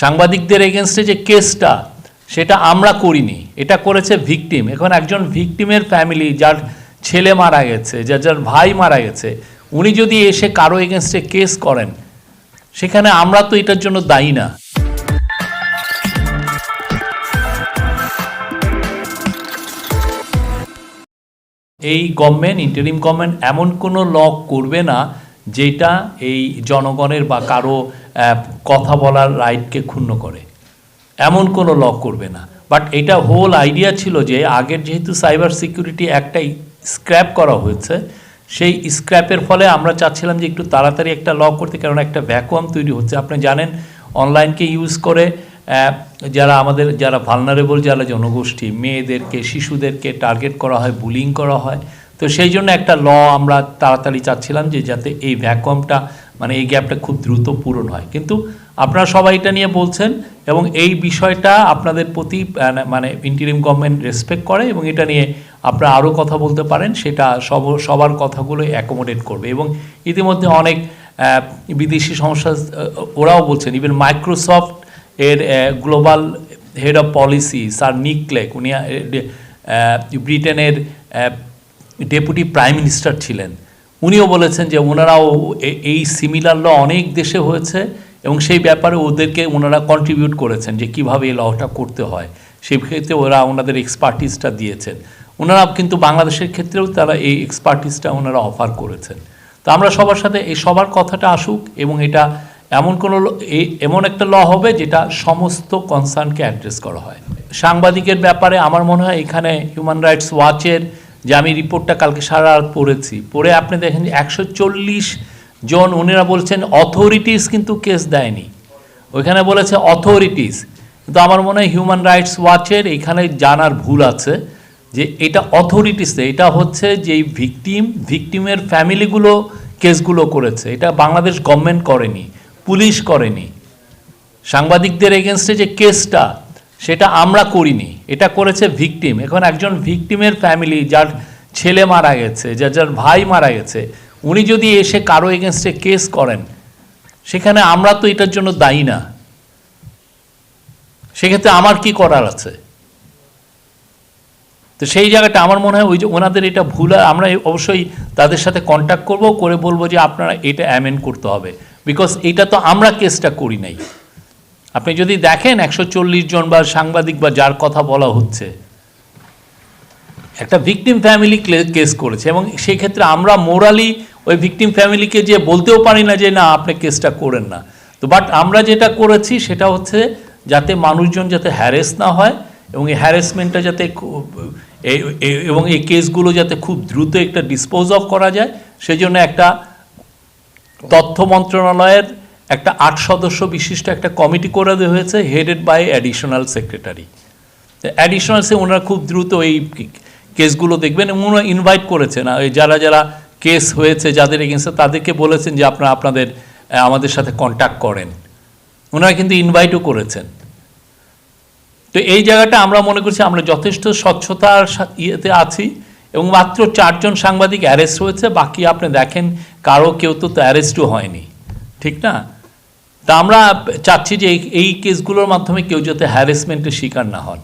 সাংবাদিকদের এগেনস্টে যে কেসটা, সেটা আমরা করিনি। এটা করেছে ভিকটিম এখন একজন ভিকটিমের ফ্যামিলি যার ছেলে মারা গেছে, যার যার ভাই মারা গেছে, উনি যদি এসে কারও এগেনস্টে কেস করেন, সেখানে আমরা তো এটার জন্য দায়ী না। এই গভর্নমেন্ট ইন্টারিম গভর্নমেন্ট এমন কোনো ল করবে না, যেটা এই জনগণের বা কারও কথা বলার রাইটকে ক্ষুণ্ণ করে। এমন কোনো ল করবে না। বাট এটা হোল আইডিয়া ছিল যে আগের যেহেতু সাইবার সিকিউরিটি একটাই স্ক্র্যাপ করা হয়েছে, সেই স্ক্র্যাপের ফলে আমরা চাচ্ছিলাম যে একটু তাড়াতাড়ি একটা ল করতে কারণ একটা ভ্যাকুয়াম তৈরি হচ্ছে। আপনি জানেন অনলাইনকে ইউজ করে যারা আমাদের, যারা ভালনারেবল যারা জনগোষ্ঠী, মেয়েদেরকে, শিশুদেরকে টার্গেট করা হয় বুলিং করা হয় তো সেই জন্য একটা ল আমরা তাড়াতাড়ি চাচ্ছিলাম যে যাতে এই ভ্যাকুয়ামটা মানে এই গ্যাপটা খুব দ্রুত পূরণ হয়। কিন্তু আপনারা সবাই এটা নিয়ে বলছেন এবং এই বিষয়টা আপনাদের প্রতি মানে ইন্টারিম গভর্নমেন্ট রেসপেক্ট করে এবং এটা নিয়ে আপনারা আরও কথা বলতে পারেন, সেটা সব, সবার কথাগুলো অ্যাকোমোডেট করবে। এবং ইতিমধ্যে অনেক বিদেশি সংস্থা ওরাও বলছেন ইভেন মাইক্রোসফট এর global head of policy sir Nick Clegg, উনি ব্রিটেনের ডেপুটি প্রাইম মিনিস্টার ছিলেন। উনিও বলেছেন যে ওনারাও এই সিমিলার ল অনেক দেশে হয়েছে এবং সেই ব্যাপারে ওদেরকে ওনারা কন্ট্রিবিউট করেছেন যে কীভাবে এই লটা করতে হয়। সেই ক্ষেত্রে ওরা ওনাদের এক্সপার্টিসটা দিয়েছেন। ওনারা কিন্তু বাংলাদেশের ক্ষেত্রেও তারা এই এক্সপার্টিসটা ওনারা অফার করেছেন। তো আমরা সবার সাথে এই সবার কথাটা আসুক এবং এটা এমন কোনো এমন একটা ল হবে যেটা সমস্ত কনসার্নকে অ্যাড্রেস করা হয়। সাংবাদিকের ব্যাপারে আমার মনে হয় এখানে হিউম্যান রাইটস ওয়াচের যে আমি রিপোর্টটা কালকে সারা রাত পড়েছি। পড়ে আপনি দেখেন যে একশো চল্লিশ জন উনিরা বলছেন অথরিটিস কিন্তু কেস দেয়নি। ওইখানে বলেছে অথরিটিস কিন্তু আমার মনে হয় হিউম্যান রাইটস ওয়াচের এখানে জানার ভুল আছে যে এটা অথরিটিস এটা হচ্ছে যে ভিকটিম ভিকটিমের ফ্যামিলিগুলো কেসগুলো করেছে। এটা বাংলাদেশ গভর্নমেন্ট করেনি, পুলিশ করেনি। সাংবাদিকদের এগেনস্টে যে কেসটা সেটা আমরা করিনি। এটা করেছে ভিকটিম। এখন একজন ভিকটিমের ফ্যামিলি যার ছেলে মারা গেছে, যার যার ভাই মারা গেছে, উনি যদি এসে কারও এগেনস্টে কেস করেন, সেখানে আমরা তো এটার জন্য দায়ী না। সেক্ষেত্রে আমার কি করার আছে? তো সেই জায়গাটা আমার মনে হয় ওই যে ওনাদের এটা ভুল আমরা অবশ্যই তাদের সাথে কন্ট্যাক্ট করব, করে বলব যে আপনারা এটা অ্যামেন্ড করতে হবে। বিকজ এটা তো আমরা কেসটা করি নাই। আপনি যদি দেখেন একশো চল্লিশ জন বা সাংবাদিক বা যার কথা বলা হচ্ছে, একটা ভিকটিম ফ্যামিলি কেস করেছে এবং সেক্ষেত্রে আমরা মোরালি ওই ভিকটিম ফ্যামিলিকে যে বলতেও পারি না যে না, আপনি কেসটা করেন না। তো বাট আমরা যেটা করেছি সেটা হচ্ছে যাতে মানুষজন যাতে হ্যারেস না হয় এবং এই হ্যারেসমেন্টটা যাতে এবং এই কেসগুলো যাতে খুব দ্রুত একটা ডিসপোজ অফ করা যায়, সেজন্য একটা তথ্য মন্ত্রণালয়ের একটা আট সদস্য বিশিষ্ট একটা কমিটি করে দেওয়া হয়েছে headed by additional secretary additional সে ওনারা খুব দ্রুত এই কেসগুলো দেখবেন এবং ওনারা ইনভাইট করেছেন। যারা যারা কেস হয়েছে যাদের এগেনস্টে তাদেরকে বলেছেন যে আপনারা আপনাদের আমাদের সাথে কন্ট্যাক্ট করেন। ওনারা কিন্তু ইনভাইটও করেছেন। তো এই জায়গাটা আমরা মনে করছি আমরা যথেষ্ট স্বচ্ছতার ইয়েতে আছি এবং মাত্র চারজন সাংবাদিক অ্যারেস্ট হয়েছে। বাকি আপনি দেখেন, কারও কেউ তো অ্যারেস্টও হয়নি। ঠিক না? তা আমরা চাচ্ছি যে এই- কেসগুলোর মাধ্যমে কেউ যাতে হ্যারেসমেন্টের শিকার না হন।